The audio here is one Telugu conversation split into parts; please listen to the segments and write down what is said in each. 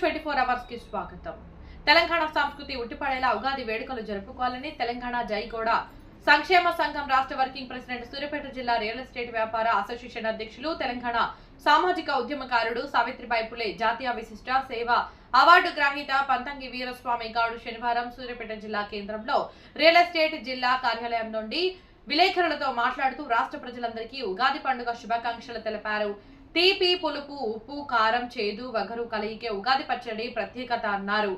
ట్వంటీ ఫోర్ అవర్స్కి స్వాగతం. తెలంగాణ సంస్కృతి ఉట్టిపడేలా ఉగాది వేడుకలు జరుపుకోవాలని తెలంగాణ జైగోడ సంక్షేమ సంఘం రాష్ట్ర వర్కింగ్ ప్రెసిడెంట్ సూర్యాపేట జిల్లా రియల్ ఎస్టేట్ వ్యాపార అసోసియేషన్ అధ్యక్షులు తెలంగాణ సామాజిక ఉద్యమకారుడు సావిత్రిబాయి పులే జాతీయ విశిష్ట సేవ అవార్డు గ్రహీత పంతంగి వీరస్వామి గౌడ్ శనివారం సూర్యాపేట జిల్లా కేంద్రంలో రియల్ ఎస్టేట్ జిల్లా కార్యాలయం నుండి విలేకరులతో మాట్లాడుతూ రాష్ట్ర ప్రజలందరికీ ఉగాది పండుగ శుభాకాంక్షలు తెలిపారు. తీపి పులుపు ఉప్పు కారం చేదు వగరు కలయికే ఉగాది పచ్చడి ప్రత్యేకత అన్నారు.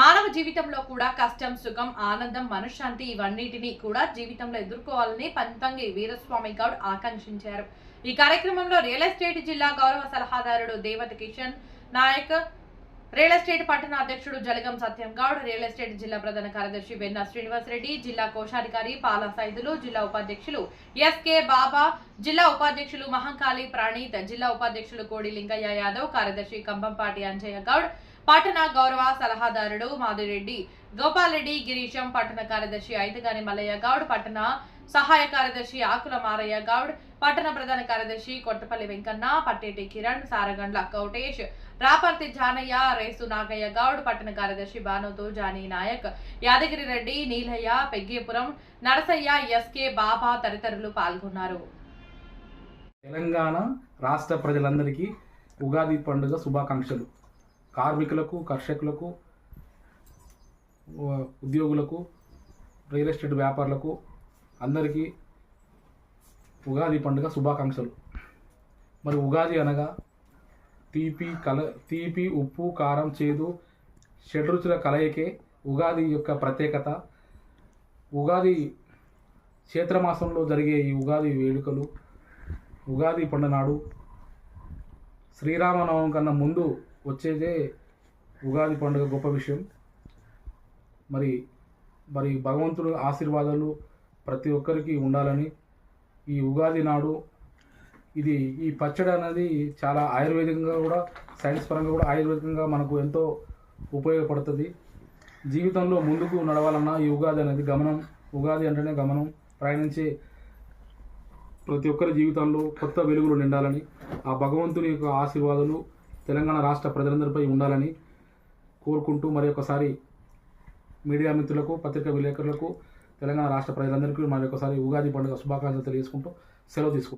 మానవ జీవితంలో కూడా కష్టం సుఖం ఆనందం మనశ్శాంతి ఇవన్నిటినీ కూడా జీవితంలో ఎదుర్కోవాలని పంతంగి వీరస్వామి గౌడ్ ఆకాంక్షించారు. ఈ కార్యక్రమంలో రియల్ ఎస్టేట్ జిల్లా గౌరవ సలహాదారుడు దేవత కిషన్ నాయక్ రియల్ ఎస్టేట్ పట్టణ అధ్యక్షుడు జలగం సత్యం గౌడ్ రియల్ ఎస్టేట్ జిల్లా ప్రధాన కార్యదర్శి వెన్న శ్రీనివాస్ రెడ్డి జిల్లా కోశాధికారి పాల సైదులు జిల్లా ఉపాధ్యక్షులు ఎస్కే బాబా జిల్లా ఉపాధ్యక్షులు మహంకాళి ప్రాణీత్ జిల్లా ఉపాధ్యక్షులు కోడి లింగయ్య యాదవ్ కార్యదర్శి కంబంపాటి అంజయ్య గౌడ్ పట్టణ గౌరవ సలహాదారుడు మాదిరెడ్డి గోపాలరెడ్డి గిరీశం పట్టణ కార్యదర్శి ఐతగాని మల్లయ్య గౌడ్ పట్టణ సహాయ కార్యదర్శి ఆకుల మారయ్య గౌడ్ పట్టణ ప్రధాన కార్యదర్శి కొట్టపల్లి వెంకన్న పట్టేటి కిరణ్ సారగండ్ల కౌటేష్ రాపర్తి జానయ్య రేసు నాగయ్య గౌడ్ పట్టణ కార్యదర్శి బానుతు జానీ నాయక్ యాదగిరి రెడ్డి నీలయ్య పెగ్గేపురం నరసయ్య ఎస్కే బాబా తదితరులు పాల్గొన్నారు. తెలంగాణ రాష్ట్ర ప్రజలందరికీ ఉగాది పండుగ శుభాకాంక్షలు. కార్మికులకు కర్షకులకు ఉద్యోగులకు రియల్ ఎస్టేట్ వ్యాపారులకు అందరికీ ఉగాది పండుగ శుభాకాంక్షలు. మరి ఉగాది అనగా తీపి కల తీపి ఉప్పు కారం చేదు షడ్రుచుల కలయికే ఉగాది యొక్క ప్రత్యేకత. ఉగాది చైత్రమాసంలో జరిగే ఈ ఉగాది వేడుకలు ఉగాది పండుగ నాడు శ్రీరామనవమి కన్నా ముందు వచ్చేదే ఉగాది పండుగ గొప్ప విషయం. మరి మరి భగవంతుడు ఆశీర్వాదాలు ప్రతి ఒక్కరికి ఉండాలని ఈ ఉగాది నాడు ఇది ఈ పచ్చడి అనేది చాలా ఆయుర్వేదికంగా కూడా సైన్స్ పరంగా కూడా ఆయుర్వేదికంగా మనకు ఎంతో ఉపయోగపడుతుంది. జీవితంలో ముందుకు నడవాలన్నా ఈ ఉగాది అనేది గమనం ఉగాది అంటేనే గమనం. ప్రయాణించే ప్రతి ఒక్కరి జీవితంలో కొత్త వెలుగులు నిండాలని ఆ భగవంతుని యొక్క ఆశీర్వాదాలు తెలంగాణ రాష్ట్ర ప్రజలందరిపై ఉండాలని కోరుకుంటూ మరి ఒకసారి మీడియా మిత్రులకు పత్రికా విలేకరులకు తెలంగాణ రాష్ట్ర ప్రజలందరికీ మరి ఒకసారి ఉగాది పండుగ శుభాకాంక్షలు తెలియజేసుకుంటూ సెలవు తీసుకుంటాం